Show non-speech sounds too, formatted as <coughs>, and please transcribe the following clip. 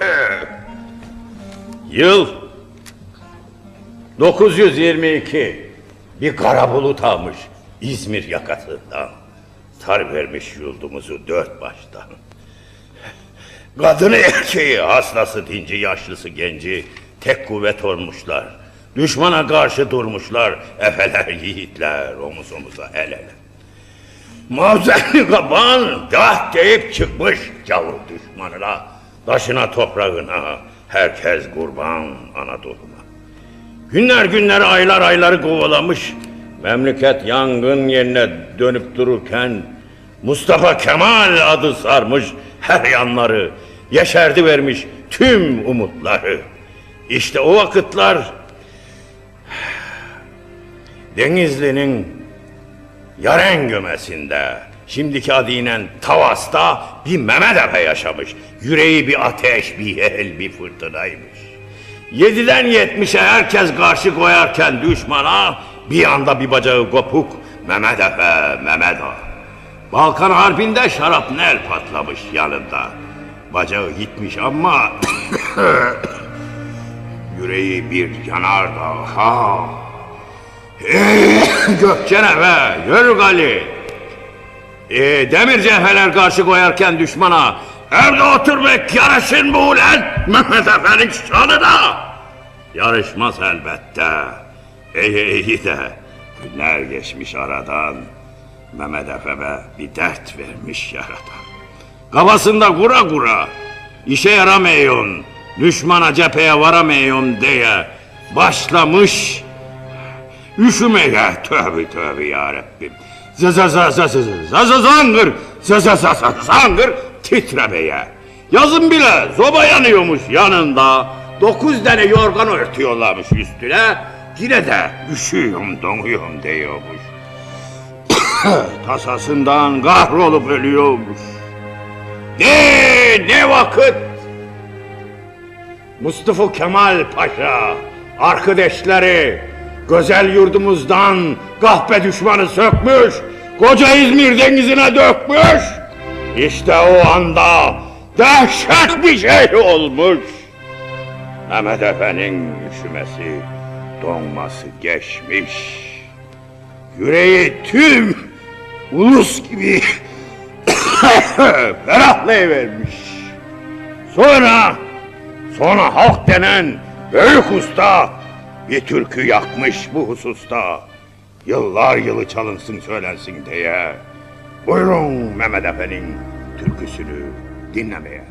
<laughs> Yıl 922 bir kara bulut almış İzmir yakasından. Sar vermiş yurdumuzu dört baştan. <laughs> Kadını erkeği, hastası, dinci, yaşlısı, genci tek kuvvet olmuşlar. Düşmana karşı durmuşlar. Efeler, yiğitler omuz omuza el ele. Mavzenli <laughs> kaban dah deyip çıkmış gavur düşmanına. Taşına toprağına herkes kurban Anadolu'na. Günler günler aylar ayları kovalamış. Memleket yangın yerine dönüp dururken Mustafa Kemal adı sarmış her yanları. Yeşerdi vermiş tüm umutları. İşte o vakitler Denizli'nin Yaren gömesinde, şimdiki adıyla Tavas'ta bir Mehmet Efe yaşamış. Yüreği bir ateş, bir el, bir fırtınaymış. Yediden yetmişe herkes karşı koyarken düşmana bir anda bir bacağı kopuk Mehmet Efe, Mehmet Ağa. Balkan Harbi'nde şarapnel patlamış yanında. Bacağı gitmiş ama <coughs> yüreği bir yanardağ. Ha. <coughs> Ey Gökçen'e yürü Ali. Ee, demir cefeler karşı koyarken düşmana evde oturmak yarışın mı ulan Mehmet Efe'nin şanına? Yarışmaz elbette. İyi iyi de günler geçmiş aradan. Mehmet Efe'me bir dert vermiş yaradan. Kafasında kura kura işe yaramıyorsun, düşmana cepheye varamıyorsun diye başlamış Üşümeye tövbe tövbe ya Zangır zangır titremeye. Yazın bile zoba yanıyormuş yanında. Dokuz tane yorgan örtüyorlarmış üstüne. Yine de üşüyorum donuyorum diyormuş. Tasasından kahrolup ölüyormuş. Ne ne vakit Mustafa Kemal Paşa, arkadaşları, güzel yurdumuzdan kahpe düşmanı sökmüş, koca İzmir denizine dökmüş. İşte o anda dehşet bir şey olmuş. Mehmet Efe'nin üşümesi, donması geçmiş. Yüreği tüm ulus gibi <coughs> ferahlayıvermiş. Sonra Sonra halk denen büyük usta bir türkü yakmış bu hususta. Yıllar yılı çalınsın söylensin diye. Buyurun Mehmet Efe'nin türküsünü dinlemeye.